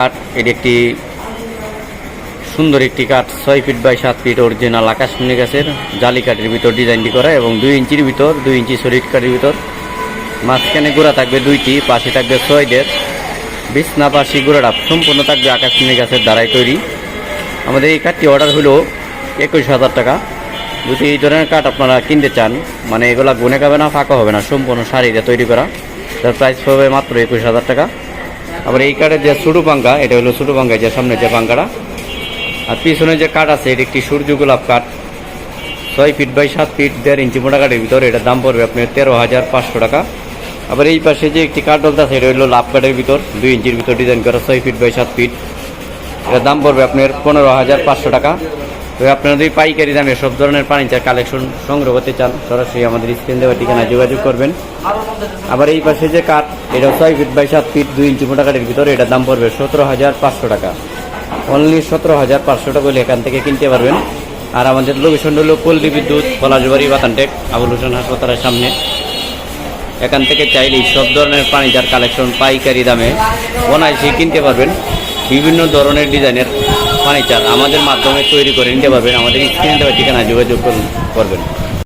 কাঠ, এটি একটি সুন্দর একটি কাঠ, ছয় ফিট বাই সাত ফিট অরিজিনাল আকাশমণি গাছের, জালি কাঠের ভিতর ডিজাইনটি করা এবং দুই ইঞ্চির ভিতর, দুই ইঞ্চি সলিড কাঠের ভিতর। মাঝখানে গোড়া থাকবে দুইটি, পাশে থাকবে ছয়দের। বিছনা, পাশি গোড়াটা সম্পূর্ণ থাকবে আকাশমণি গাছের দ্বারাই তৈরি। আমাদের এই কাঠটি অর্ডার হলো একুশ হাজার টাকা। যদি এই ধরনের কাঠ আপনারা কিনতে চান মানে এগুলা গুনে খাবে না, ফাঁকা হবে না, সম্পূর্ণ শাড়িতে তৈরি করা। তার প্রাইস হবে মাত্র একুশ হাজার টাকা। আবার এই কাঠের যে ছোটো পাঙ্কা এটা হলো ছোটো পাঙ্কা যে সামনে যে পাঙ্কাটা আর পিছনে যে কাঠ আছে, এটা একটি সূর্য গোলাপ কাঠ। ছয় ফিট বাই সাত ফিট দেড় ইঞ্চি মোটা কাঠের ভিতরে এটার দাম পড়বে আপনার তেরো হাজার পাঁচশো টাকা। আবার এই পাশে যে একটি কাঠ ডলতা আছে, এটা হলো লাভ কাঠের ভিতর। দুই ইঞ্চির ভিতর ডিজাইন করা, ছয় ফিট বাই সাত ফিট এটার দাম পড়বে আপনার পনেরো হাজার পাঁচশো টাকা। তো আপনারা যদি পাইকারি দামে সব ধরনের ফার্নিচার কালেকশন সংগ্রহ করতে চান, সরাসরি আমাদের স্ক্রিন দেওয়া ঠিকানায় যোগাযোগ করবেন। আবার এই পাশে যে কাঠ এটা ছয় ফিট বাই সাত ফিট দুই ইঞ্চি মোটা কাঠের ভিতরে, এটার দাম পড়বে সতেরো হাজার পাঁচশো টাকা। অনলি সতেরো হাজার পাঁচশো টাকা হলে এখান থেকে কিনতে পারবেন। আর আমাদের লোকেশন হলো পল্লী বিদ্যুৎ, পলাশবাড়ি, বাতানটেক, আবুল হোসেন হাসপাতালের সামনে। এখান থেকে চাইলেই সব ধরনের ফার্নিচার কালেকশন পাইকারি দামে অনায়াসে কিনতে পারবেন। বিভিন্ন ধরনের ডিজাইনের ফার্নিচার আমাদের মাধ্যমে তৈরি করে নিতে পারবেন। আমাদের স্ক্রিনে ঠিকানা যোগাযোগ করবেন।